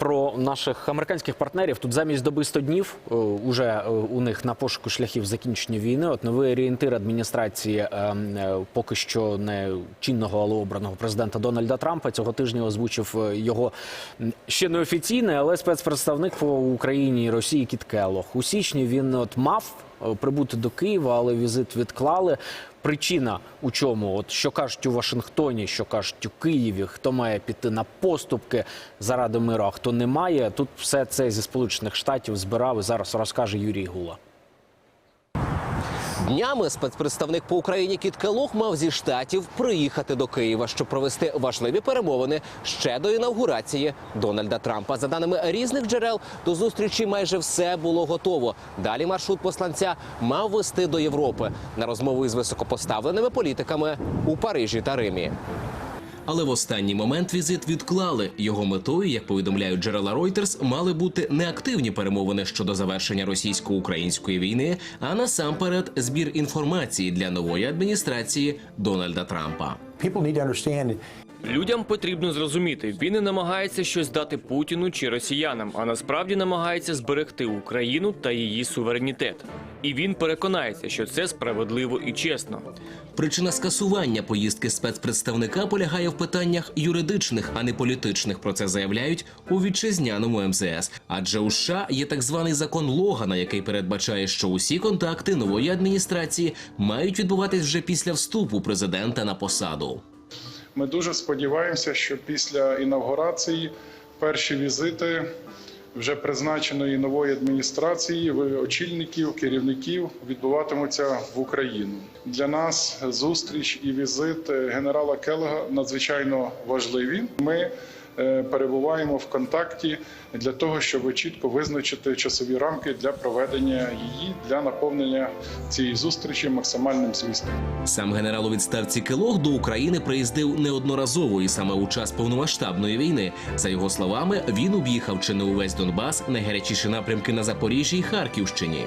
про наших американських партнерів. Тут замість доби 100 днів е, уже е, у них на пошуку шляхів закінчення війни. От новий орієнтир адміністрації е, е, поки що не чинного, але обраного президента Дональда Трампа цього тижня озвучив його ще не офіційний, але спецпредставник по Україні і Росії Кіт Келлог. У січні він от мав прибути до Києва, але візит відклали. Причина у чому? От що кажуть у Вашингтоні, що кажуть у Києві, хто має піти на поступки заради миру, а хто не має. Тут все це зі Сполучених Штатів збирав і зараз розкаже Юрій Гула. Днями спецпредставник по Україні Кіт Келох мав зі штатів приїхати до Києва, щоб провести важливі перемовини ще до інавгурації Дональда Трампа. За даними різних джерел, до зустрічі майже все було готово. Далі маршрут посланця мав вести до Європи на розмову із високопоставленими політиками у Парижі та Римі. Але в останній момент візит відклали. Його метою, як повідомляють джерела Reuters, мали бути не активні перемовини щодо завершення російсько-української війни, а насамперед збір інформації для нової адміністрації Дональда Трампа. Людям потрібно зрозуміти, він не намагається щось дати Путіну чи росіянам, а насправді намагається зберегти Україну та її суверенітет. І він переконається, що це справедливо і чесно. Причина скасування поїздки спецпредставника полягає в питаннях юридичних, а не політичних. Про це заявляють у вітчизняному МЗС. Адже у США є так званий закон Логана, який передбачає, що усі контакти нової адміністрації мають відбуватись вже після вступу президента на посаду. Ми дуже сподіваємося, що після інавгурації перші візити вже призначеної нової адміністрації, очільників, керівників відбуватимуться в Україну. Для нас зустріч і візит е, генерала Келега надзвичайно важливі. Ми перебуваємо в контакті для того, щоб чітко визначити часові рамки для проведення її для наповнення цієї зустрічі максимальним змістом. Сам генерал у відставці Келох до України приїздив неодноразово і саме у час повномасштабної війни. За його словами, він об'їхав чи не увесь Донбас, найгарячіші напрямки на Запоріжжі і Харківщині.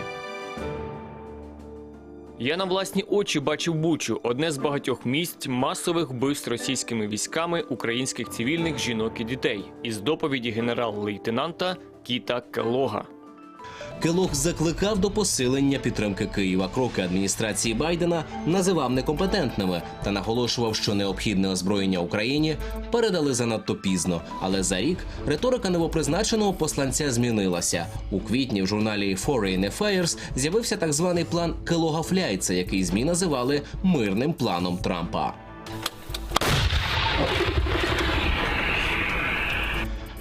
Я на власні очі бачив Бучу, одне з багатьох місць масових вбивств російськими військами українських цивільних жінок і дітей. Із доповіді генерал-лейтенанта Кіта Келога. Келох закликав до посилення підтримки Києва. Кроки адміністрації Байдена називав некомпетентними та наголошував, що необхідне озброєння Україні передали занадто пізно. Але за рік риторика новопризначеного посланця змінилася. У квітні в журналі Foreign Affairs з'явився так званий план Келога Фляйца, який змі називали мирним планом Трампа.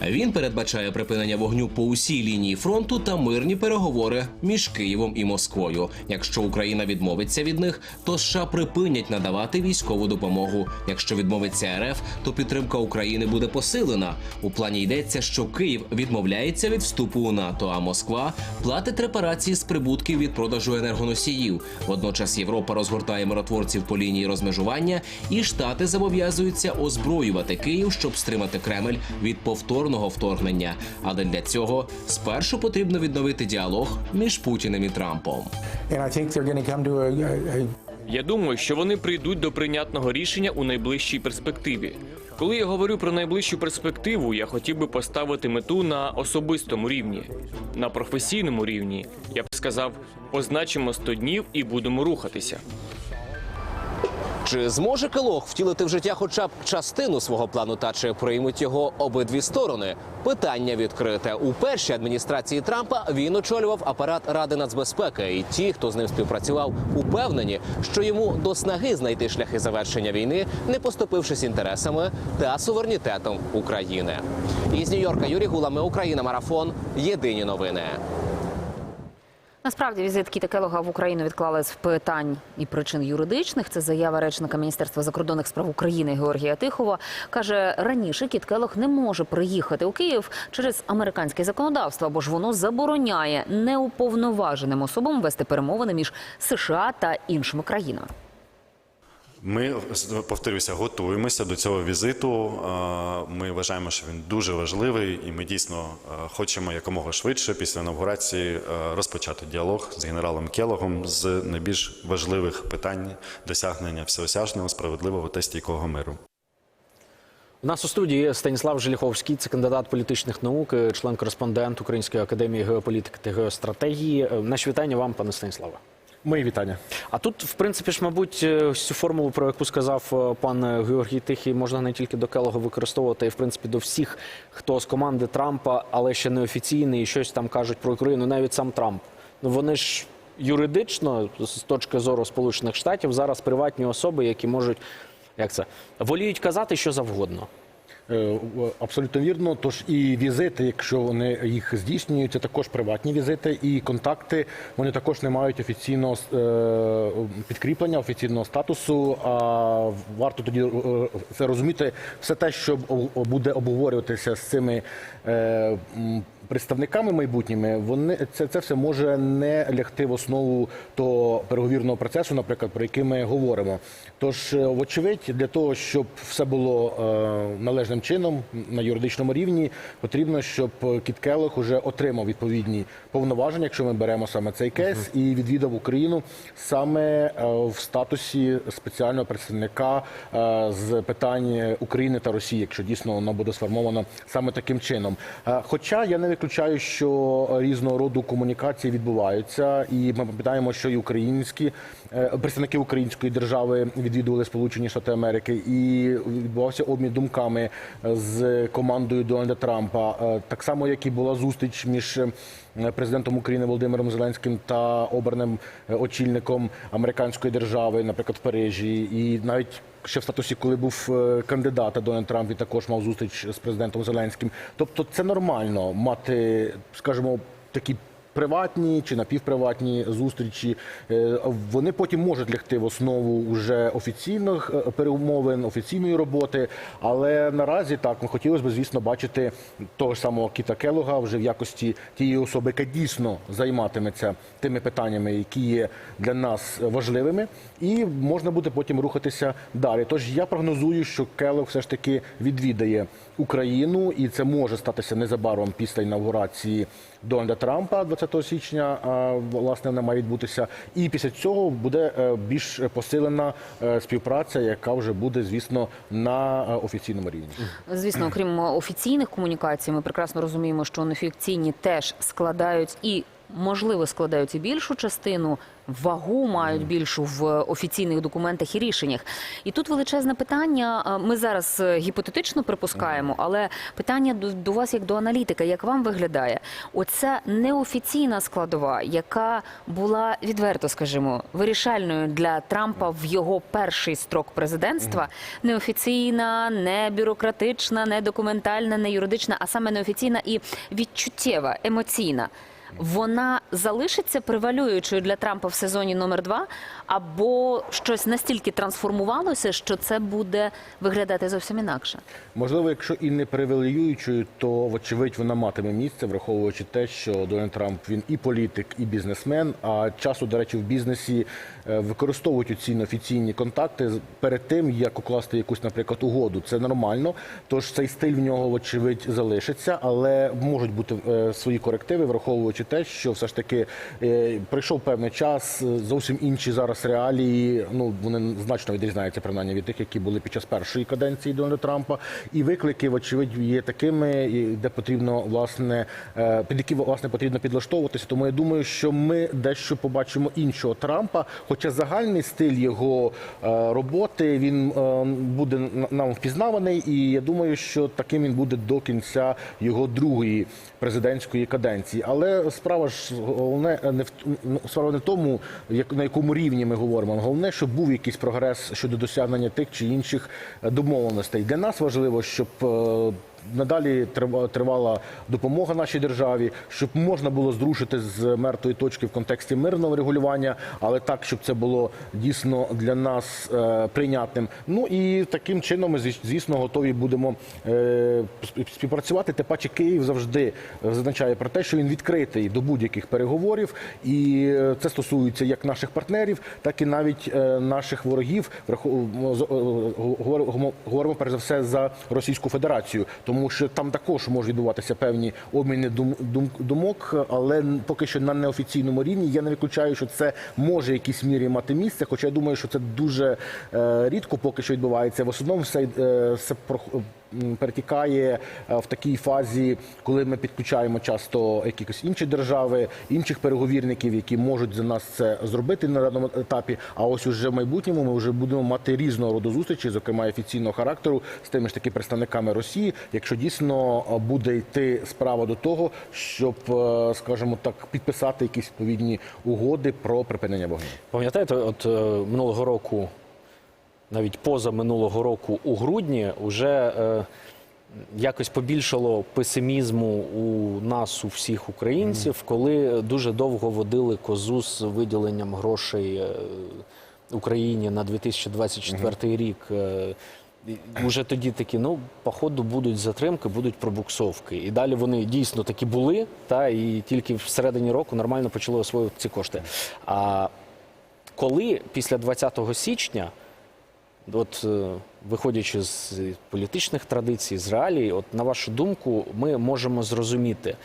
Він передбачає припинення вогню по усій лінії фронту та мирні переговори між Києвом і Москвою. Якщо Україна відмовиться від них, то США припинять надавати військову допомогу. Якщо відмовиться РФ, то підтримка України буде посилена. У плані йдеться, що Київ відмовляється від вступу у НАТО, а Москва платить репарації з прибутків від продажу енергоносіїв. Водночас Європа розгортає миротворців по лінії розмежування, і Штати зобов'язуються озброювати Київ, щоб стримати Кремль від повторного вторгнення. Але для цього спершу потрібно відновити діалог між Путіним і Трампом. Я думаю, що вони прийдуть до прийнятного рішення у найближчій перспективі. Коли я говорю про найближчу перспективу, я хотів би поставити мету на особистому рівні, на професійному рівні. Я б сказав, позначимо 100 днів і будемо рухатися. Чи зможе Келох втілити в життя хоча б частину свого плану, та чи приймуть його обидві сторони? Питання відкрите. У першій адміністрації Трампа він очолював апарат Ради нацбезпеки, і ті, хто з ним співпрацював, упевнені, що йому до снаги знайти шляхи завершення війни, не поступившись інтересами та суверенітетом України. Із Нью-Йорка Юрій Гула, ми Україна, марафон. Єдині новини. Насправді візит Кіта Келога в Україну відклали з питань і причин юридичних. Це заява речника Міністерства закордонних справ України Георгія Тихова. Каже, раніше Кіт Келог не може приїхати у Київ через американське законодавство, бо ж воно забороняє неуповноваженим особам вести перемовини між США та іншими країнами. Ми повторюся, готуємося до цього візиту. Ми вважаємо, що він дуже важливий, і ми дійсно хочемо якомога швидше після інавгурації е, розпочати діалог з генералом Келогом з найбільш важливих питань досягнення всеосяжного, справедливого та стійкого миру. У нас у студії Станіслав Желіховський, це кандидат політичних наук, е, член-кореспондент Української академії геополітики та геостратегії. Е, Наші вітання вам, пане Станіславе. Мої вітання. А тут, в принципі ж, мабуть, е, цю формулу, про яку сказав е, пан Георгій Тихий, можна не тільки до Келога використовувати, й в принципі до всіх, хто з команди Трампа, але ще не офіційний, і щось там кажуть про Україну, навіть сам Трамп. Ну вони ж юридично, з точки зору Сполучених Штатів, зараз приватні особи, які можуть як це воліють казати що завгодно. Е, Абсолютно вірно. Тож і візити, якщо вони їх здійснюють, це також приватні візити, і контакти вони також не мають офіційного е, підкріплення, офіційного статусу. А варто тоді е, це розуміти. Все те, що буде обговорюватися з цими представниками майбутніми, вони це, це все може не лягти в основу того переговірного процесу, наприклад, про який ми говоримо. Тож, вочевидь, для того, щоб все було е, належним чином на юридичному рівні, потрібно, щоб Кіт Келлог уже отримав відповідні повноваження, якщо ми беремо саме цей кейс, і відвідав Україну саме е, в статусі спеціального представника е, з питань України та Росії, якщо дійсно вона буде сформована саме таким чином. Е, Хоча я не виключаю, що різного роду комунікації відбуваються, і ми пам'ятаємо, що і українські представники української держави відвідували Сполучені Штати Америки, і відбувався обмін думками з командою Дональда Трампа. Е, Так само, як і була зустріч між е, президентом України Володимиром Зеленським та обраним е, очільником американської держави, наприклад, в Парижі, і навіть ще в статусі, коли був кандидат, Дональд Трамп він також мав зустріч з президентом Зеленським. Тобто, це нормально мати, скажімо, такі. Приватні чи напівприватні зустрічі Е, вони потім можуть лягти в основу уже офіційних е, перемовин, офіційної роботи. Але наразі так ми хотілося б, звісно, бачити того ж самого Кіта Келога вже в якості тієї особи, яка дійсно займатиметься тими питаннями, які є для нас важливими, і можна буде потім рухатися далі. Тож я прогнозую, що Келог все ж таки відвідає Україну, і це може статися незабаром після інаугурації Дональда Трампа 20 січня. Власне, вона має відбутися. І після цього буде е, більш посилена е, співпраця, яка вже буде, звісно, на е, офіційному рівні. Звісно, окрім офіційних комунікацій, ми прекрасно розуміємо, що неофіційні теж складають і. Можливо, складають і більшу частину, вагу мають більшу в офіційних документах і рішеннях. І тут величезне питання. Ми зараз е, гіпотетично припускаємо, але питання до, до вас як до аналітика, як вам виглядає? Оця неофіційна складова, яка була відверто, скажімо, вирішальною для Трампа в його перший строк президентства, неофіційна, не бюрократична, не документальна, не юридична, а саме неофіційна і відчуттєва, емоційна. Вона залишиться превалюючою для Трампа в сезоні номер два, або щось настільки трансформувалося, що це буде виглядати зовсім інакше. Можливо, якщо і не привілеюючою, то вочевидь вона матиме місце, враховуючи те, що Дональд Трамп він і політик, і бізнесмен. А часу, до речі, в бізнесі використовують ці неофіційні контакти перед тим, як укласти якусь, наприклад, угоду. Це нормально. Тож цей стиль в нього, вочевидь, залишиться, але можуть бути е, свої корективи, враховуючи те, що все ж таки е, прийшов певний час, е, зовсім інші зараз реалії. Ну вони значно відрізняються принаймні від тих, які були під час першої каденції Дональда Трампа. І виклики, вочевидь, є такими, де потрібно власне е, під які власне потрібно підлаштовуватися. Тому я думаю, що ми дещо побачимо іншого Трампа. Хоча загальний стиль його е, роботи він е, буде нам впізнаваний, і я думаю, що таким він буде до кінця його другої президентської каденції. Але справа ж головне не в справа не в тому, як на якому рівні ми говоримо. Головне, щоб був якийсь прогрес щодо досягнення тих чи інших е, домовленостей. Для нас важливо, щоб е, надалі трива- тривала допомога нашій державі, щоб можна було зрушити з мертвої точки в контексті мирного регулювання, але так, щоб це було дійсно для нас е, прийнятним. Ну і таким чином ми звісно готові будемо е, співпрацювати. Тим паче Київ завжди зазначає про те, що він відкритий до будь-яких переговорів, і е, це стосується як наших партнерів, так і навіть е, наших ворогів. Е, Говоримо перш за все за Російську Федерацію, тому що там також можуть відбуватися певні обміни дум, дум- думок, але поки що на неофіційному рівні. Я не виключаю, що це може в якійсь мірі мати місце. Хоча я думаю, що це дуже е, рідко поки що відбувається. В основному все, е, все перетікає е, в такій фазі, коли ми підключаємо часто якісь інші держави, інших переговірників, які можуть за нас це зробити на даному етапі. А ось уже в майбутньому ми вже будемо мати різного роду зустрічі, зокрема офіційного характеру, з тими ж таки представниками Росії, якщо дійсно е, буде йти справа до того, щоб, е, скажімо так, підписати якісь відповідні угоди про припинення вогню. Пам'ятаєте, от минулого року, навіть поза минулого року, у грудні, вже е, якось побільшало песимізму у нас, у всіх українців, коли дуже довго водили козу з виділенням грошей е, Україні на 2024 рік. Е, Уже тоді такі, ну, походу, будуть затримки, будуть пробуксовки. І далі вони дійсно такі були, та і тільки всередині року нормально почали освоювати ці кошти. А коли після 20 січня, от е, виходячи з політичних традицій, з реалій, от на вашу думку, ми можемо зрозуміти,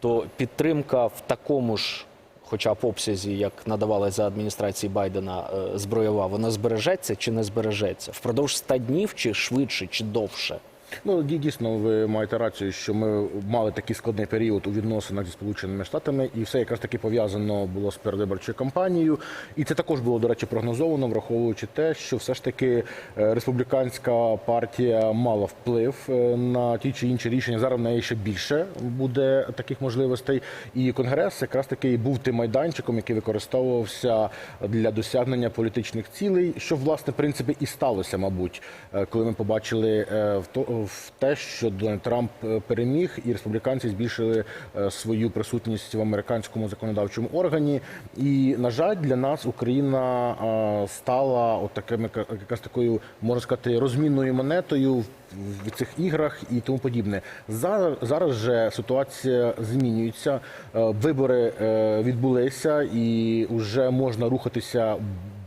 то підтримка в такому ж, хоча б обсязі, як надавалась за адміністрації Байдена е, зброєва, вона збережеться чи не збережеться? Впродовж 100 днів чи швидше, чи довше? Ну дійсно, ви маєте рацію, що ми мали такий складний період у відносинах зі сполученими штатами, і все якраз таки пов'язано було з передвиборчою кампанією. І це також було до речі прогнозовано, враховуючи те, що все ж таки е, республіканська партія мала вплив е, на ті чи інші рішення. Зараз в неї ще більше буде таких можливостей. І конгрес якраз таки був тим майданчиком, який використовувався для досягнення політичних цілей, що власне в принципі і сталося, мабуть, е, коли ми побачили в то в те, що Дональд Трамп е, переміг, і республіканці збільшили е, свою присутність в американському законодавчому органі. І на жаль, для нас Україна е, стала от таким якраз такою, можна сказати, розмінною монетою в цих іграх і тому подібне. Зараз зараз же ситуація змінюється. Вибори відбулися, і вже можна рухатися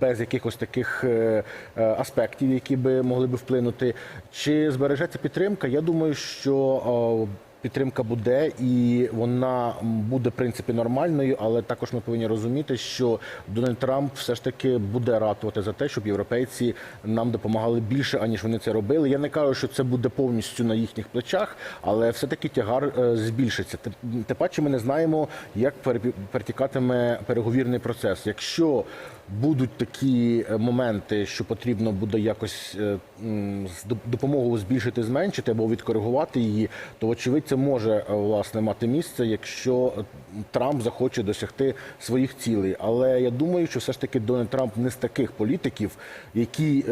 без якихось таких е, е, аспектів, які би могли би вплинути. Чи збережеться підтримка? Я думаю, що Підтримка буде і вона буде в принципі нормальною, але також ми повинні розуміти, що Дональд Трамп все ж таки буде ратувати за те, щоб європейці нам допомагали більше, аніж вони це робили. Я не кажу, що це буде повністю на їхніх плечах, але все таки тягар е, збільшиться. Те- Тим паче ми не знаємо, як перетікатиме переговірний процес. Якщо будуть такі е, моменти, що потрібно буде якось е, м, з доп- допомогою збільшити, зменшити або відкоригувати її, то вочевидь це може е, власне мати місце, якщо Трамп захоче досягти своїх цілей. Але я думаю, що все ж таки Дональд Трамп не з таких політиків, які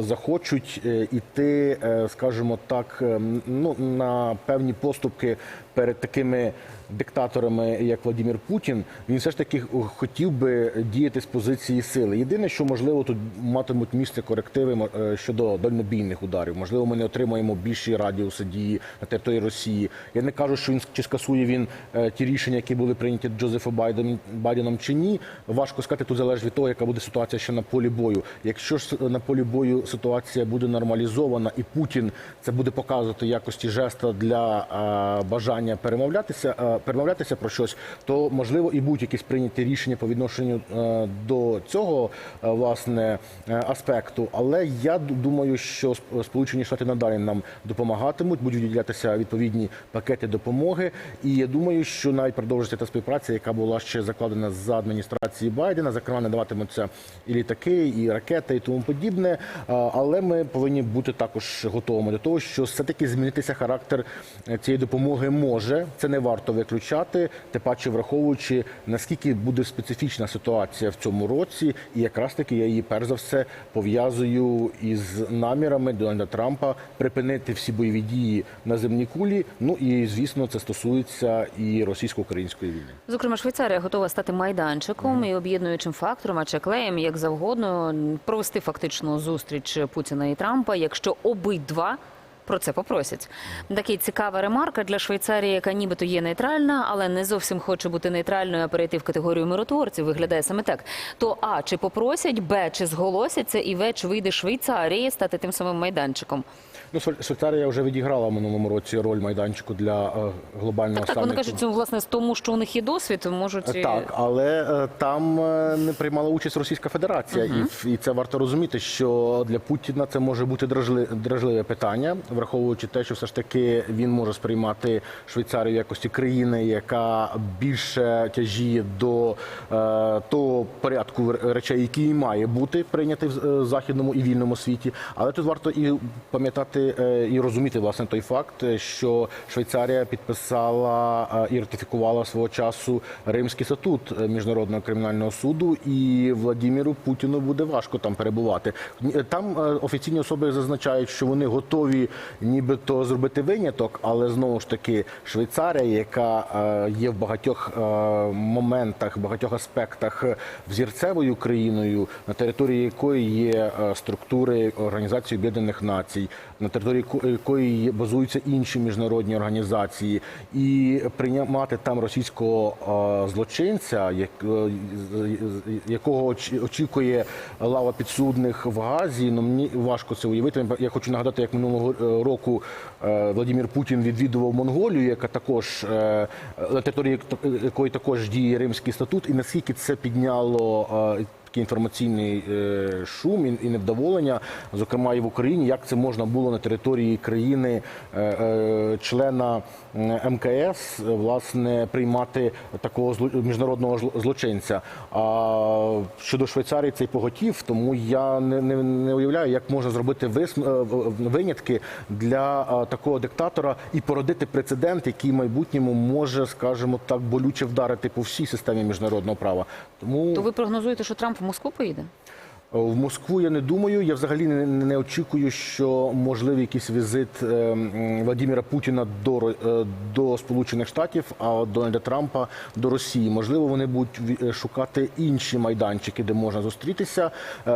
захочуть іти, скажімо так, е, ну на певні поступки перед такими диктаторами, як Владимир Путін, він все ж таки хотів би діяти з позиції сили. Єдине, що можливо тут матимуть місце корективи е, щодо дальнобійних ударів. Можливо, ми не отримаємо більші радіуси дії на території Росії. Я не кажу, що він чи скасує він е, ті рішення, які були прийняті Джозефом Байденом, Байденом чи ні. Важко сказати, тут залежить від того, яка буде ситуація ще на полі бою. Якщо ж на полі бою ситуація буде нормалізована, і Путін це буде показувати якості жеста для е, бажання перемовлятися, перемовлятися про щось, то можливо і будуть якісь прийняті рішення по відношенню е, до цього е, власне е, аспекту. Але я думаю, що Сп- Сполучені Штати надалі нам допомагатимуть, будуть виділятися відповідні пакети допомоги. І я думаю, що навіть продовжиться та співпраця, яка була ще закладена за адміністрації Байдена. Зокрема, надаватимуться і літаки, і ракети, і тому подібне. Але ми повинні бути також готовими до того, що все-таки змінитися характер цієї допомоги може. Це не варто виключати, тим паче враховуючи наскільки буде специфічна ситуація в цьому році, і якраз таки я її перш за все пов'язую із намірами Дональда Трампа припинити всі бойові дії на земній кулі. Ну і звісно, це стосується і російсько-української війни. Зокрема, Швейцарія готова стати майданчиком і об'єднуючим фактором, а чи клеєм, як завгодно, провести фактичну зустріч Путіна і Трампа, якщо обидва. Про це попросять. Такий цікава ремарка для Швейцарії, яка нібито є нейтральна, але не зовсім хоче бути нейтральною, а перейти в категорію миротворців. Виглядає саме так. То А чи попросять, Б чи зголосяться, і В чи вийде Швейцарії стати тим самим майданчиком. Ну, Швей- Швейцарія вже відіграла в минулому році роль майданчику для е, глобального Так, так, вони кажуть, це власне з тому, що у них є досвід, можуть Так, але е, там е, не приймала участь Російська Федерація, і, і це варто розуміти, що для Путіна це може бути дражли, дражливе питання, враховуючи те, що все ж таки він може сприймати Швейцарію в якості країни, яка більше тяжіє до е, того порядку речей, який має бути прийнятий в е, західному і вільному світі. Але тут варто і пам'ятати е, і розуміти власне той факт, що Швейцарія підписала е, і ратифікувала свого часу Римський статут е, міжнародного кримінального суду, і Владіміру Путіну буде важко там перебувати. Там офіційні особи зазначають, що вони готові нібито зробити виняток, але знову ж таки Швейцарія, яка є в багатьох моментах, багатьох аспектах взірцевою країною, на території якої є структури Організації Об'єднаних Націй, на території якої базуються інші міжнародні організації, і приймати там російського злочинця, е, якого оч- очікує лава підсудних в Газі. Ну мені важко це уявити. Я хочу нагадати, як минулого е, року е, Владимир Путін відвідував Монголію, яка також на території якої також діє Римський статут, і наскільки це підняло. Такий інформаційний е, шум і, невдоволення, зокрема і в Україні, як це можна було на території країни е, е, члена МКС власне приймати такого міжнародного злочинця. А щодо Швейцарії цей поготів, тому я не, не, не уявляю, як можна зробити винятки для такого диктатора і породити прецедент, який в майбутньому може, скажімо так, болюче вдарити по всій системі міжнародного права. Тому То ви прогнозуєте, що Трамп в Москву поїде? В Москву я не думаю. Я взагалі не, не очікую, що можливий якийсь візит е, м, Владимира Путіна до, е, до Сполучених Штатів, а Дональда Трампа до Росії. Можливо, вони будуть е, шукати інші майданчики, де можна зустрітися. Е,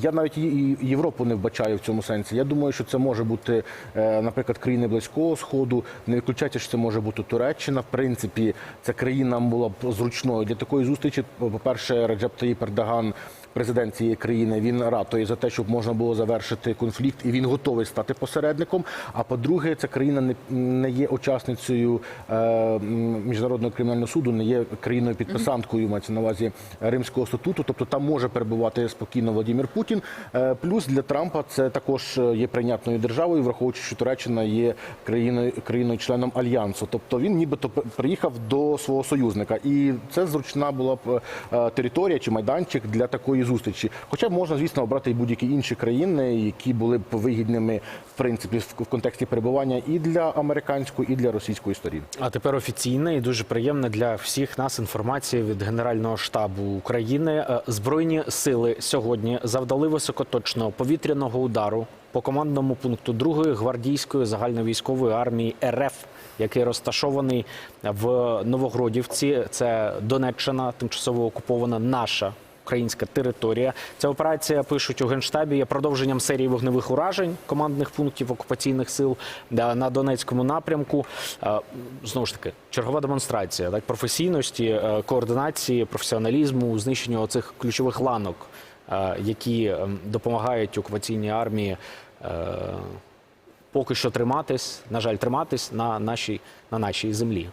Я навіть і- Європу не вбачаю в цьому сенсі. Я думаю, що це може бути, наприклад, країни Близького Сходу. Не виключається, що це може бути Туреччина. В принципі, ця країна була б зручною для такої зустрічі. По-перше, Реджеп Таїп Ердоган президент цієї країни він ратує за те, щоб можна було завершити конфлікт, і він готовий стати посередником. А по-друге, ця країна не, не є учасницею е, міжнародного кримінального суду, не є країною підписанткою, мається на увазі Римського статуту. Тобто там може перебувати спокійно Владимир Путін. Е, плюс для Трампа це також е, є прийнятною державою, враховуючи, що Туреччина є країною країною членом альянсу. Тобто він нібито приїхав до свого союзника, і це зручна була б е, територія чи майданчик для такої зустрічі. Хоча можна, звісно, обрати і будь-які інші країни, які були б вигідними в принципі в контексті перебування і для американської, і для російської сторін. А тепер офіційна і дуже приємна для всіх нас інформація від Генерального штабу України. Е, Збройні сили сьогодні завдали високоточного повітряного удару по командному пункту 2-ї гвардійської загальновійськової армії РФ, який розташований в Новогродівці. Це Донеччина, тимчасово окупована наша. Українська територія. Ця операція пишуть у генштабі є продовженням серії вогневих уражень командних пунктів окупаційних сил на Донецькому напрямку. Е, Знову ж таки, чергова демонстрація так професійності, е, координації, професіоналізму, знищенню оцих ключових ланок, е, які е, допомагають окупаційній армії. Поки що триматись, на жаль, триматись на нашій на нашій землі.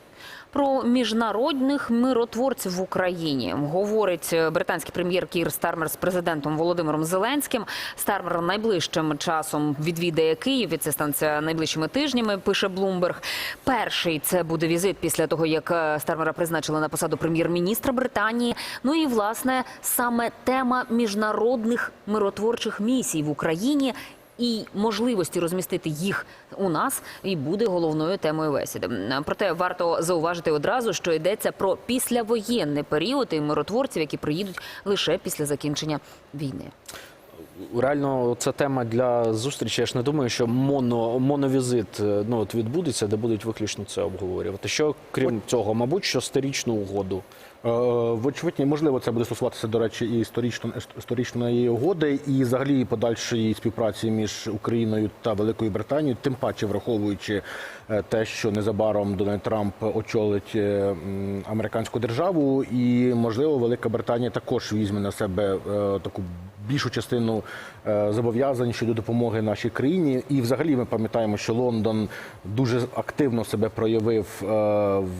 Про міжнародних миротворців в Україні говорить британський прем'єр Кір Стармер з президентом Володимиром Зеленським. Стармер найближчим часом відвідає Київ. І це станеться найближчими тижнями. Пише Блумберг. Перший це буде візит після того, як е, Стармера призначили на посаду прем'єр-міністра Британії. Ну і власне саме тема міжнародних миротворчих місій в Україні і можливості розмістити їх у нас і буде головною темою бесіди. Проте варто зауважити одразу, що йдеться про післявоєнний період і миротворців, які приїдуть лише після закінчення війни. Реально, це тема для зустрічі. Я ж не думаю, що моно, моновізит е, ну, от відбудеться, де будуть виключно це обговорювати. Що крім цього, мабуть, що сторічну угоду Вочевидь, можливо, це буде стосуватися, до речі, і історично, угоди, і взагалі подальшої співпраці між Україною та Великою Британією, тим паче враховуючи е, те, що незабаром Дональд Трамп очолить е, американську державу, і можливо Велика Британія також візьме на себе е, таку більшу частину е, зобов'язань щодо допомоги нашій країні. І взагалі ми пам'ятаємо, що Лондон дуже активно себе проявив е,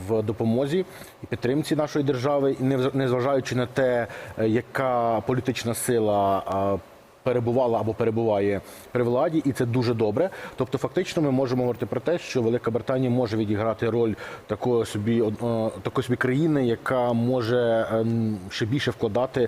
в допомозі і підтримці нашої держави, і не- незважаючи на те, е, яка політична сила. Е, Перебувала або перебуває при владі, і це дуже добре. Тобто, фактично, ми можемо говорити про те, що Велика Британія може відіграти роль такої собі е, такої собі країни, яка може ем, ще більше вкладати е,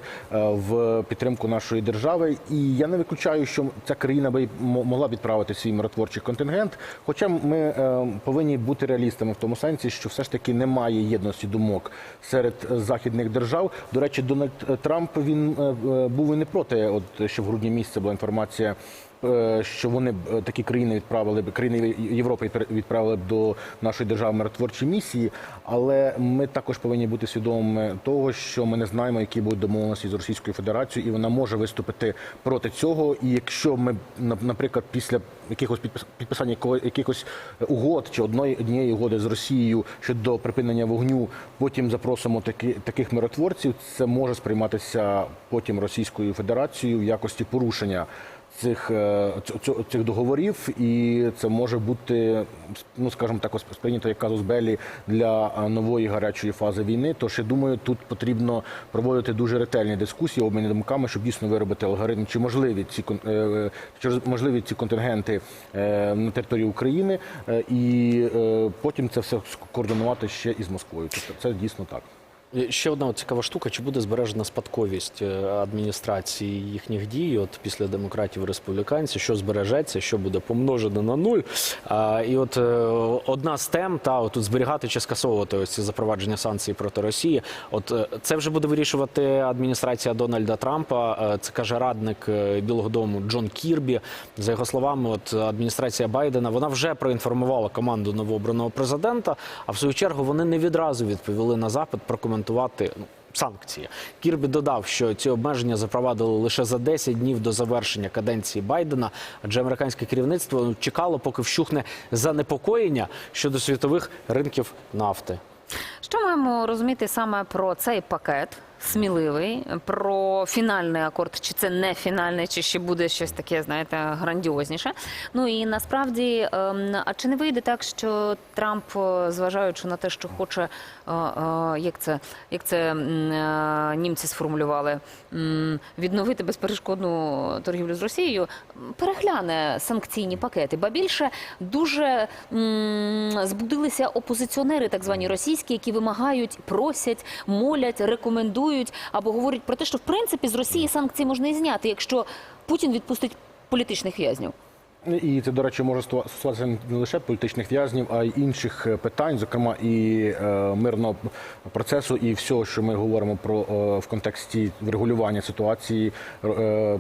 в підтримку нашої держави. І я не виключаю, що ця країна би могла відправити свій миротворчий контингент. Хоча ми е, повинні бути реалістами в тому сенсі, що все ж таки немає єдності думок серед е, західних держав. До речі, Дональд Трамп він е, е, був і не проти. От ще в грудні місяці була інформація. Е, Що вони б е, такі країни відправили б країни Європи відпра- відправили б до нашої держави миротворчі місії, але ми також повинні бути свідомими того, що ми не знаємо, які будуть домовленості з Російською Федерацією, і вона може виступити проти цього. І якщо ми на- наприклад, після якихось підписання якихось угод чи одної однієї угоди з Росією щодо припинення вогню, потім запросимо такі таких миротворців, це може сприйматися потім Російською Федерацією в якості порушення. Цих, е, цих договорів, і це може бути, ну скажімо так, сприйнято як казус белі для е, нової гарячої фази війни. Тож я думаю, тут потрібно проводити дуже ретельні дискусії, обміни думками, щоб дійсно виробити алгоритм, чи можливі ці е, чи можливі ці контингенти на території України, і потім це все координувати ще із Москвою. Тобто це дійсно так. Ще одна цікава штука: чи буде збережена спадковість е, адміністрації їхніх дій? От після демократів республіканців, що збережеться, що буде помножено на нуль? А, і от е, одна з тем, та от тут зберігати чи скасовувати ось ці запровадження санкцій проти Росії. От е, це вже буде вирішувати адміністрація Дональда Трампа. Це каже радник Білого Дому Джон Кірбі. За його словами, от адміністрація Байдена вона вже проінформувала команду новообраного президента. А в свою чергу вони не відразу відповіли на запит прокоментувати ну, санкції. Кірбі додав, що ці обмеження запровадили лише за 10 днів до завершення каденції Байдена, адже американське керівництво ну, чекало, поки вщухне занепокоєння щодо світових ринків нафти. Що маємо розуміти саме про цей пакет? Сміливий про фінальний акорд, чи це не фінальний, чи ще буде щось таке, знаєте, грандіозніше. Ну і насправді, ем, а чи не вийде так, що Трамп, е, зважаючи на те, що хоче, е, е, як це, як це німці сформулювали, відновити безперешкодну торгівлю з Росією, перегляне санкційні пакети. Ба більше дуже збудилися опозиціонери, так звані російські, які вимагають, просять, молять, рекомендують або говорять про те, що в принципі з Росії санкції можна і зняти, якщо Путін відпустить політичних в'язнів. І це, до речі, може стосува- стосуватися не лише політичних в'язнів, а й інших е, питань, зокрема і е, мирного процесу, і всього, що ми говоримо про е, в контексті врегулювання ситуації е, е,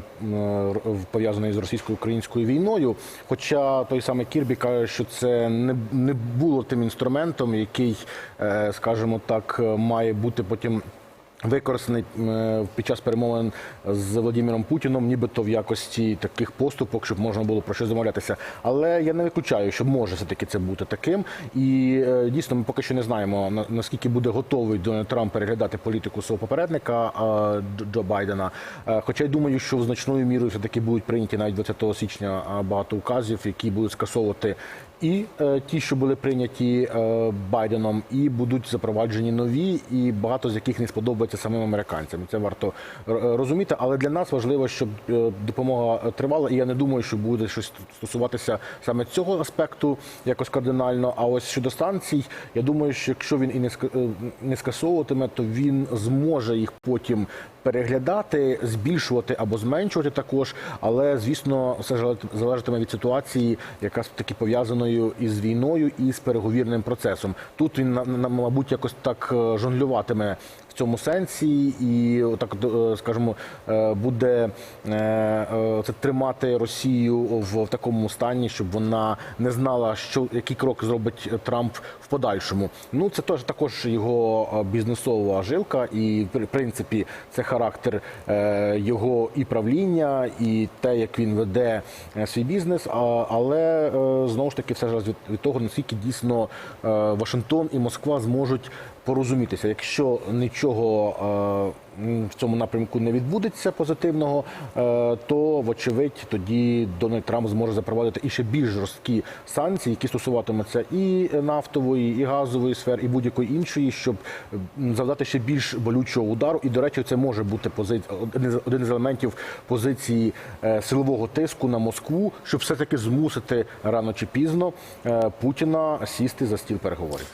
пов'язаної з російсько-українською війною. Хоча той самий Кірбі каже, що це не, не було тим інструментом, який, е, скажімо так, е, має бути потім. Використаний е, під час перемовин з Володимиром Путіном, нібито в якості таких поступок, щоб можна було про щось домовлятися. Але я не виключаю, що може все таки це бути таким. І е, дійсно, ми поки що не знаємо наскільки буде готовий Дональд Трамп переглядати політику свого попередника Джо Байдена. Е, Хоча й думаю, що значною мірою все таки будуть прийняті навіть 20 січня багато указів, які будуть скасовувати і е, ті, що були прийняті е, Байденом, і будуть запроваджені нові, і багато з яких не сподобається самим американцям. Це варто е, розуміти. Але для нас важливо, щоб е, допомога тривала. І я не думаю, що буде щось стосуватися саме цього аспекту якось кардинально. А ось щодо санкцій, я думаю, що якщо він і не е, не скасовуватиме, то він зможе їх потім переглядати, збільшувати або зменшувати також. Але звісно, все залежат- залежатиме від ситуації, яка таки пов'язаною із війною і з переговірним процесом. Тут він мабуть якось так е, жонглюватиме цьому сенсі, і так скажімо, е, буде е, е, це тримати Росію в, такому стані, щоб вона не знала, що який крок зробить Трамп в подальшому. Ну це теж також його е, бізнесова жилка, і в принципі це характер е, його і правління, і те, як він веде е, свій бізнес. Але е, знову ж таки, все залежить від, того, наскільки дійсно е, Вашингтон і Москва зможуть порозумітися. Якщо нічого е, в цьому напрямку не відбудеться позитивного, е, то вочевидь тоді Дональд Трамп зможе запровадити і ще більш жорсткі санкції, які стосуватимуться і нафтової, і газової сфер, і будь-якої іншої, щоб завдати ще більш болючого удару. І до речі, це може бути пози... один з- елементів позиції е, силового тиску на Москву, щоб все таки змусити рано чи пізно Путіна сісти за стіл переговорів.